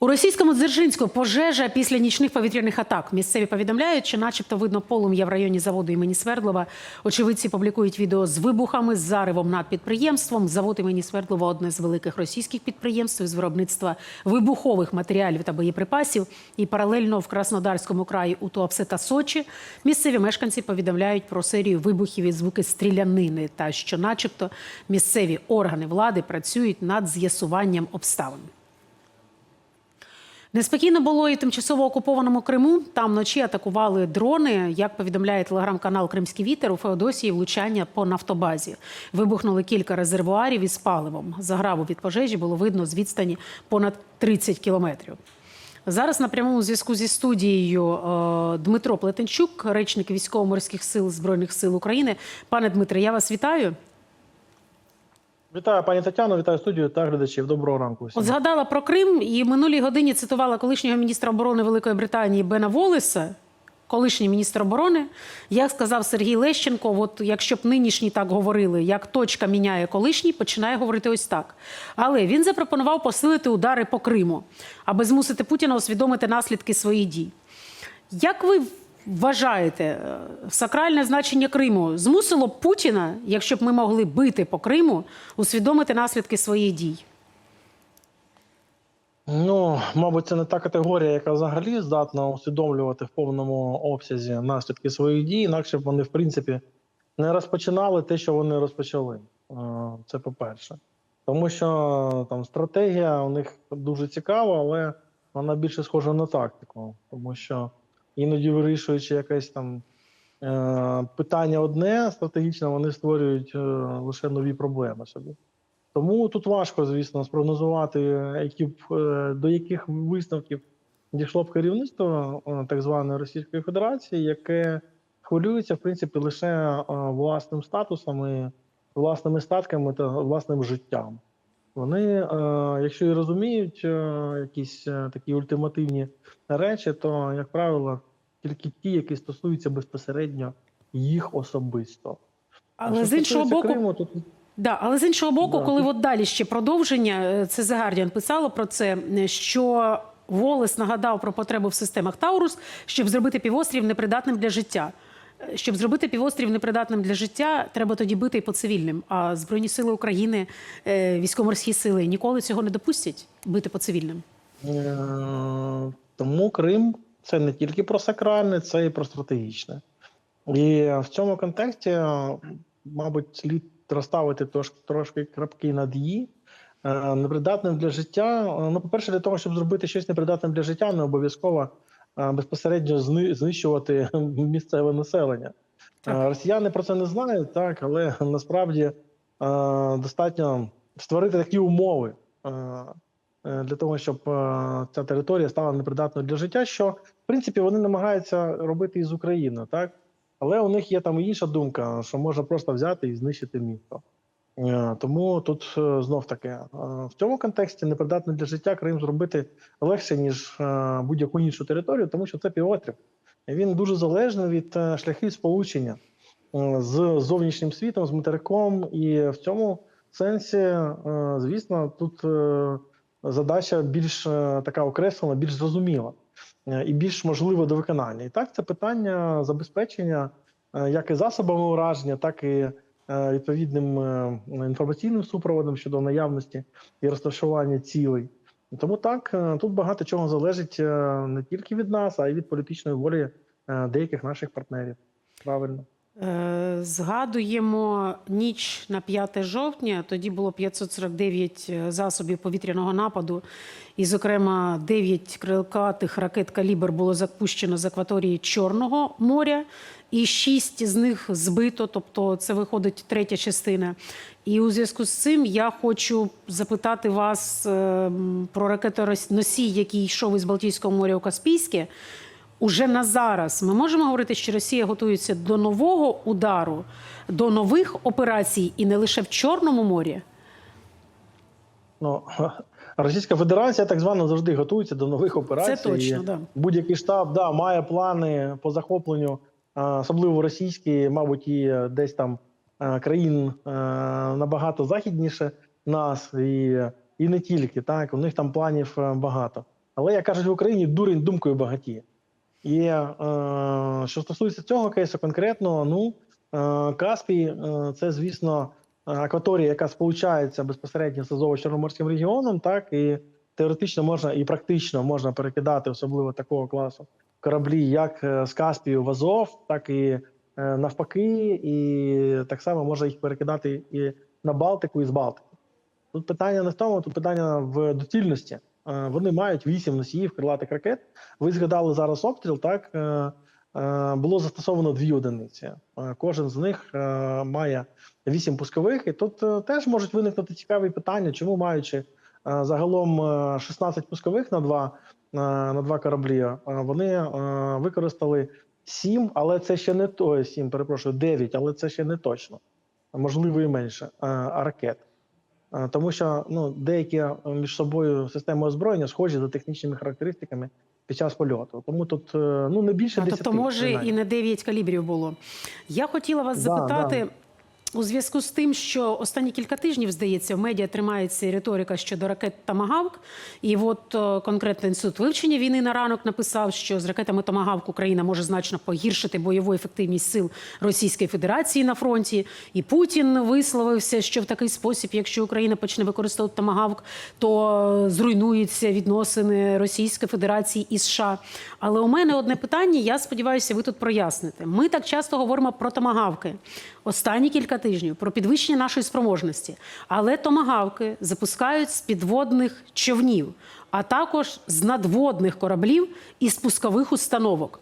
У російському Дзержинську пожежа після нічних повітряних атак. Місцеві повідомляють, що, начебто, видно полум'я в районі заводу імені Свердлова. Очевидці публікують відео з вибухами, з заривом над підприємством. Завод імені Свердлова одне з великих російських підприємств з виробництва вибухових матеріалів та боєприпасів. І паралельно в Краснодарському краї у Туапсе та Сочі місцеві мешканці повідомляють про серію вибухів і звуки стрілянини, та що, начебто, місцеві органи влади працюють над з'ясуванням обставин. Неспокійно було і тимчасово окупованому Криму. Там вночі атакували дрони. Як повідомляє телеграм-канал Кримський вітер, у Феодосії влучання по нафтобазі. Вибухнули кілька резервуарів із паливом. Заграву від пожежі було видно з відстані понад 30 кілометрів. Зараз на прямому зв'язку зі студією е, Дмитро Плетенчук, речник військово-морських сил Збройних сил України. Пане Дмитре, я вас вітаю. Вітаю, пані Тетяно, вітаю студію та глядачів. Доброго ранку. Всім. От згадала про Крим і минулій годині цитувала колишнього міністра оборони Великої Британії Бена Волеса, колишній міністр оборони. Як сказав Сергій Лещенко, от якщо б нинішні так говорили, як точка міняє колишній, починає говорити ось так. Але він запропонував посилити удари по Криму, аби змусити Путіна усвідомити наслідки своїх дій. Як ви вважаєте, е, сакральне значення Криму змусило б Путіна, якщо б ми могли бити по Криму, усвідомити наслідки своїх дій? Ну, мабуть, це не та категорія, яка взагалі здатна усвідомлювати в повному обсязі наслідки своїх дій, інакше б вони, в принципі, не розпочинали те, що вони розпочали. Е, Це по-перше. Тому що там стратегія у них дуже цікава, але вона більше схожа на тактику. Тому що іноді вирішуючи якесь там е, питання одне стратегічне, вони створюють е, лише нові проблеми собі. Тому тут важко, звісно, спрогнозувати, які б, е, до яких висновків дійшло б керівництво е, так званої Російської Федерації, яке хвилюється, в принципі, лише е, власним статусом, і власними статками та власним життям. Вони, е, якщо і розуміють е, якісь е, такі ультимативні речі, то, як правило, тільки ті, які стосуються безпосередньо їх особисто. Але з іншого боку, Криму, тут Да, але з іншого боку, Да. коли от далі ще продовження, е, це The Guardian писало про це, що Волес нагадав про потребу в системах Таурус, щоб зробити півострів непридатним для життя. Е, Щоб зробити півострів непридатним для життя, треба тоді бити і по цивільним. А Збройні сили України, е, військово-морські сили ніколи цього не допустять бити по цивільним. Тому Крим це не тільки про сакральне, це і про стратегічне. І в цьому контексті, е, мабуть, слід розставити трошки крапки над «і». Е, Непридатним для життя. е, Ну, по-перше, для того, щоб зробити щось непридатним для життя, не обов'язково безпосередньо знищувати місцеве населення. Так. Росіяни про це не знають, так, але насправді достатньо створити такі умови. Е, для того, щоб е, ця територія стала непридатною для життя, що в принципі вони намагаються робити із України, так але у них є там інша думка, що можна просто взяти і знищити місто. Е, Тому тут знов таки в цьому контексті непридатно для життя Крим зробити легше ніж будь-яку іншу територію, тому що це півострів. Він дуже залежний від шляхів сполучення з зовнішнім світом, з материком, і в цьому сенсі, звісно, тут задача більш е, така окреслена, більш зрозуміла е, і більш можлива до виконання. І так, це питання забезпечення е, як і засобами ураження, так і відповідним інформаційним супроводом щодо наявності і розташування цілей. Тому так тут багато чого залежить не тільки від нас, а й від політичної волі деяких наших партнерів. Правильно. Е, Згадуємо ніч на 5 жовтня. Тоді було 549 засобів повітряного нападу, і, зокрема, 9 крилкатих ракет калібр було запущено з акваторії Чорного моря, і 6 з них збито, тобто це виходить третя частина. І у зв'язку з цим я хочу запитати вас е, м, про ракетоносій, який йшов із Балтійського моря у Каспійське. Уже на зараз ми можемо говорити, що Росія готується до нового удару, до нових операцій, і не лише в Чорному морі. Ну, Російська Федерація так звано завжди готується до нових операцій. Це точно, да. Будь-який штаб да, має плани по захопленню, особливо російські, мабуть, і десь там країн набагато західніше нас, і, і не тільки. Так, у них там планів е, багато. Але як кажуть в Україні, дурень думкою багатіє. І е, що стосується цього кейсу конкретно, ну е, Каспій е, це, звісно, акваторія, яка сполучається безпосередньо з Азово-Чорноморським регіоном, так і теоретично можна і практично можна перекидати, особливо такого класу кораблі, як е, з Каспію в Азов, так і е, навпаки, і так само можна їх перекидати і на Балтику, і з Балтики. Тут питання не в тому, тут питання в доцільності. Е, Вони мають вісім носіїв крилатих ракет. Ви згадали зараз обстріл. Так е, е, було застосовано дві одиниці. Кожен з них має вісім пускових, і тут теж можуть виникнути цікаві питання, чому маючи загалом е, 16 пускових на два на два кораблі, вони використали сім, але це ще не то сім, перепрошую, дев'ять, але це ще не точно. Можливо, і менше ракет. Е, Тому що ну, деякі е, між собою системи озброєння схожі за технічними характеристиками під час польоту. Тому тут е, ну не більше А, 10. тобто, може, і не 9 калібрів було. Я хотіла вас Да, запитати. У зв'язку з тим, що останні кілька тижнів, здається, в медіа тримається риторика щодо ракет Томагавк. І от е, конкретно інститут вивчення війни на ранок написав, що з ракетами Томагавк Україна може значно погіршити бойову ефективність сил Російської Федерації на фронті. І Путін висловився, що в такий спосіб, якщо Україна почне використовувати Томагавк, то е, зруйнуються відносини Російської Федерації і США. Але у мене одне питання. Я сподіваюся, ви тут проясните. Ми так часто говоримо про томагавки останні кілька тижнів, про підвищення нашої спроможності. Але томагавки запускають з підводних човнів, а також з надводних кораблів і спускових установок.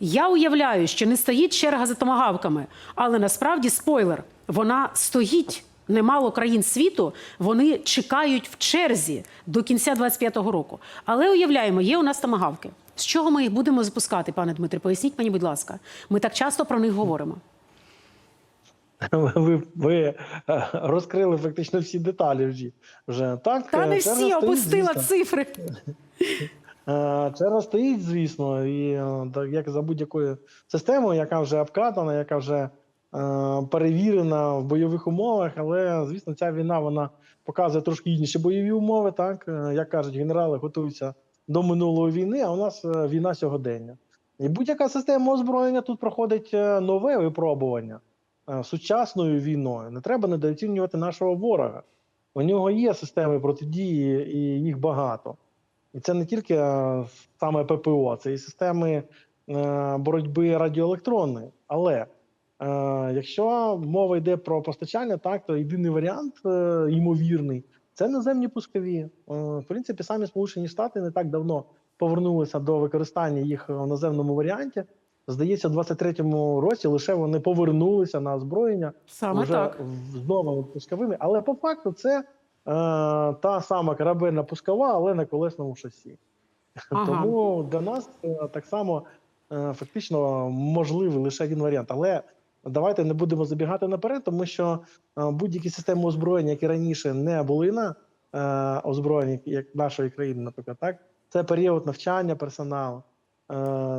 Я уявляю, що не стоїть черга за томагавками, але насправді спойлер, вона стоїть. Немало країн світу вони чекають в черзі до кінця 25-го року. Але уявляємо, є у нас томагавки. З чого ми їх будемо запускати, пане Дмитре? Поясніть мені, будь ласка. Ми так часто про них говоримо. Ви, ви е, розкрили фактично всі деталі вже. вже. Так, Та е, не всі опустила звісно. цифри. Е, Черга стоїть, звісно, і е, як за будь-якою системою, яка вже обкатана, яка вже е, перевірена в бойових умовах. Але, звісно, ця війна вона показує трошки інші бойові умови. Так, Е, як кажуть, генерали готуються до минулої війни, а у нас е, війна сьогодення. І будь-яка система озброєння тут проходить е, нове випробування е, сучасною війною. Не треба недооцінювати нашого ворога. У нього є системи протидії, і їх багато. І це не тільки е, саме ППО, це і системи е, боротьби радіоелектронної. Але е, якщо мова йде про постачання, так то єдиний варіант, е, ймовірний, це наземні пускові. Е, в принципі, самі Сполучені Штати не так давно повернулися до використання їх в наземному варіанті. Здається, в 23-му році лише вони повернулися на озброєння Саме вже так. з новими пусковими. Але по факту це е, та сама корабельна пускова, але на колесному шасі. Ага. Тому для нас е, так само е, фактично можливий лише один варіант. Але давайте не будемо забігати наперед, тому що е, будь-які системи озброєння, які раніше не були на е, озброєнні, як нашої країни, наприклад, так це період навчання персоналу,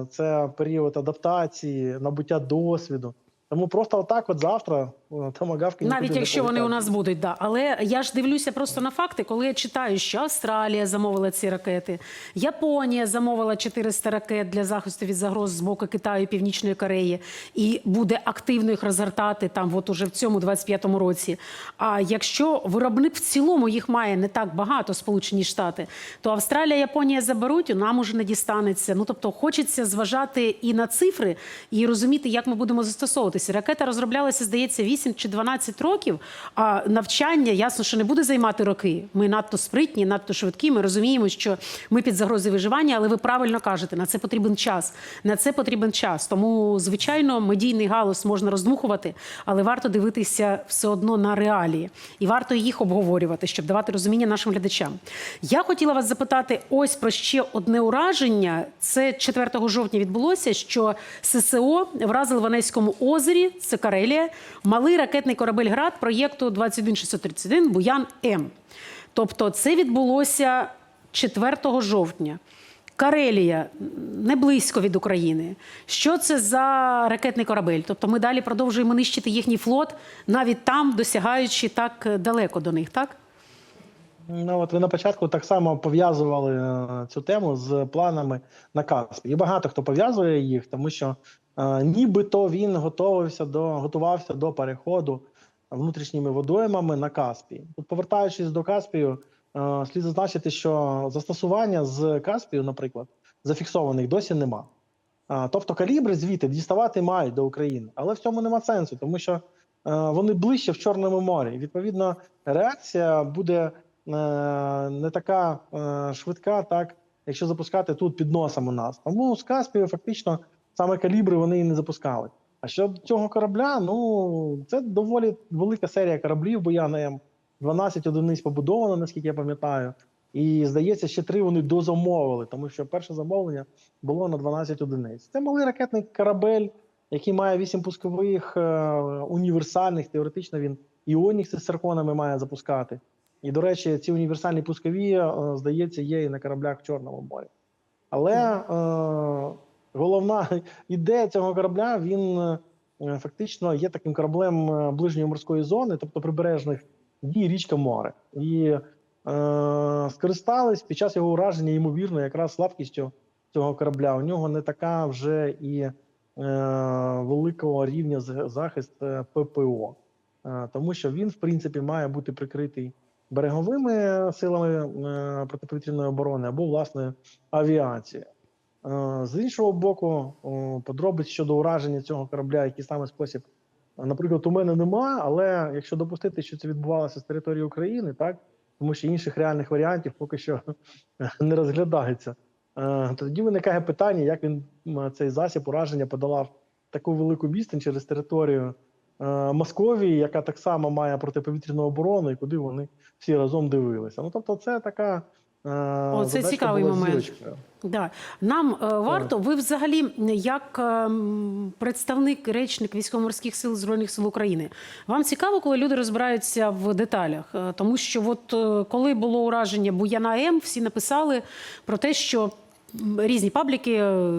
це період адаптації, набуття досвіду. Тому просто отак, от завтра томагавки Навіть якщо вони у нас будуть, да. Але я ж дивлюся просто на факти, коли я читаю, що Австралія замовила ці ракети, Японія замовила 400 ракет для захисту від загроз з боку Китаю і Північної Кореї, і буде активно їх розгортати там, от уже в цьому 25-му році. А якщо виробник в цілому їх має не так багато, Сполучені Штати, то Австралія, Японія заберуть, нам уже не дістанеться. Ну тобто, хочеться зважати і на цифри, і розуміти, як ми будемо застосовуватися. Ракета розроблялася, здається, 8 чи 12 років. А навчання ясно, що не буде займати роки. Ми надто спритні, надто швидкі. Ми розуміємо, що ми під загрозою виживання, але ви правильно кажете, на це потрібен час. На це потрібен час. Тому, звичайно, медійний галус можна роздмухувати, але варто дивитися все одно на реалії і варто їх обговорювати, щоб давати розуміння нашим глядачам. Я хотіла вас запитати ось про ще одне ураження. Це 4 жовтня відбулося, що ССО вразили в Онецькому озері, це Карелія, малий ракетний корабель град проєкту 21631 Буян М. Тобто, це відбулося 4 жовтня. Карелія не близько від України. Що це за ракетний корабель? Тобто ми далі продовжуємо нищити їхній флот, навіть там досягаючи так далеко до них, так? Ну от ви на початку так само пов'язували е, цю тему з планами на Каспі. І багато хто пов'язує їх, тому що нібито він готувався до готувався до переходу внутрішніми водоймами на Каспій. Тут повертаючись до Каспію, е, слід зазначити, що застосування з Каспію, наприклад, зафіксованих досі нема. Тобто калібри звідти діставати мають до України, але в цьому нема сенсу, тому що е, вони ближче в Чорному морі. Відповідно, реакція буде е, не така е, швидка, так якщо запускати тут під носом у нас. Тому з Каспію фактично саме калібри вони і не запускали. А щодо цього корабля, ну це доволі велика серія кораблів, бо я на 12 одиниць побудовано, наскільки я пам'ятаю. І здається, ще три вони дозамовили, тому що перше замовлення було на 12 одиниць. Це малий ракетний корабель, який має 8 пускових е, універсальних. Теоретично він і Онікси з цирконами має запускати. І, до речі, ці універсальні пускові, е, здається, є і на кораблях в Чорному морі. Але е, головна ідея цього корабля він е, фактично є таким кораблем е, ближньої морської зони, тобто прибережних дій річка море. І е, скористались під час його ураження, ймовірно, якраз слабкістю цього корабля. У нього не така вже і е, великого рівня захист е, ППО, е, тому що він, в принципі, має бути прикритий береговими силами е, протиповітряної оборони або власною авіацією. Е, З іншого боку, подробиць щодо ураження цього корабля, який саме спосіб, наприклад, у мене нема, але якщо допустити, що це відбувалося з території України, так тому що інших реальних варіантів поки що не розглядається. Е, Тоді виникає питання, як він цей засіб ураження подолав таку велику відстань через територію е, Московії, яка так само має протиповітряну оборону, і куди вони всі разом дивилися. Ну тобто, це така О, це цікавий момент. Да. Нам е, варто, ви взагалі, як е, представник, речник військово-морських сил Збройних сил України, вам цікаво, коли люди розбираються в деталях? Е, Тому що, от е, коли було ураження Буяна М, всі написали про те, що різні пабліки, е,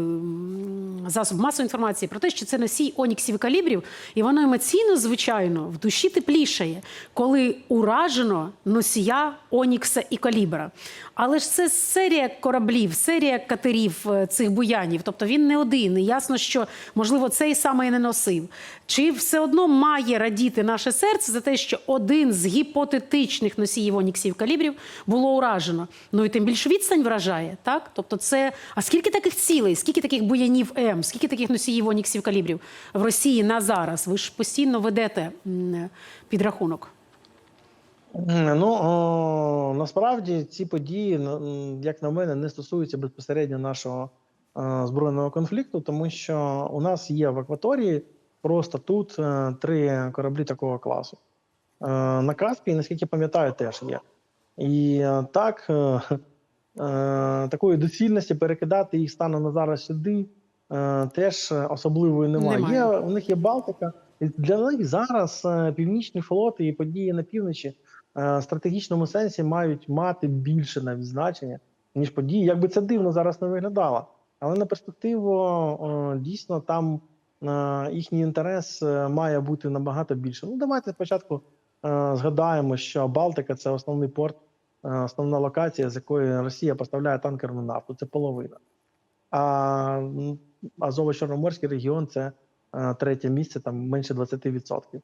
засоб масової інформації про те, що це носій оніксів і калібрів, і воно емоційно, звичайно, в душі теплішає, коли уражено носія Онікса і Калібра. Але ж це серія кораблів, серія катерів е, цих буянів. Тобто він не один. І ясно, що можливо цей саме і не носив. Чи все одно має радіти наше серце за те, що один з гіпотетичних носіїв Оніксів калібрів було уражено? Ну і тим більше відстань вражає, так? Тобто, це а скільки таких цілей, скільки таких буянів М, скільки таких носіїв Оніксів калібрів в Росії на зараз? Ви ж постійно ведете підрахунок. Ну о, насправді ці події, як на мене, не стосуються безпосередньо нашого е, збройного конфлікту, тому що у нас є в акваторії просто тут е, три кораблі такого класу. Е, на Каспії, наскільки пам'ятаю, теж є. І е, так, е, такої доцільності перекидати їх станом на зараз сюди е, теж особливої немає. Немає. Є, у них є Балтика. Для них зараз е, північні флоти і події на півночі е, в стратегічному сенсі мають мати більше навіть значення, ніж події. Якби це дивно зараз не виглядало. Але на перспективу е, дійсно там е, їхній інтерес е, має бути набагато більше. Ну, давайте спочатку е, згадаємо, що Балтика це основний порт, е, основна локація, з якої Росія поставляє танкерну нафту. Це половина. А Азово-Чорноморський регіон це е, третє місце, там менше 20%.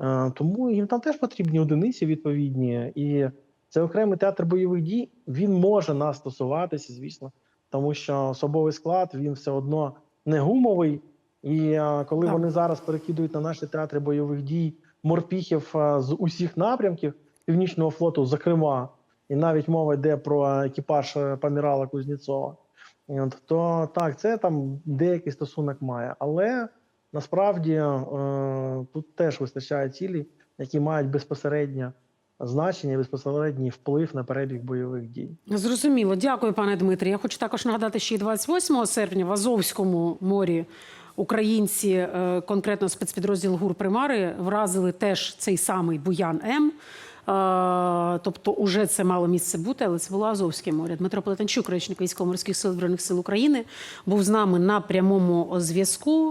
Е, Тому їм там теж потрібні одиниці відповідні, і це окремий театр бойових дій. Він може нас стосуватися, звісно, тому що особовий склад він все одно не гумовий. І е, коли Так. вони зараз перекидують на наші театри бойових дій морпіхів е, з усіх напрямків Північного флоту, зокрема, і навіть мова йде про екіпаж е, Памірала Кузнєцова, то так, це там деякий стосунок має. Але насправді е, тут теж вистачає цілі, які мають безпосереднє значення, безпосередній вплив на перебіг бойових дій. Зрозуміло, дякую, пане Дмитрі. Я хочу також нагадати, що і 28 серпня в Азовському морі українці, е, конкретно спецпідрозділ ГУР Примари, вразили теж цей самий Буян М. Тобто, уже це мало місце бути, але це було Азовське море. Дмитро Плетенчук, речник військово-морських сил збройних сил України, був з нами на прямому зв'язку.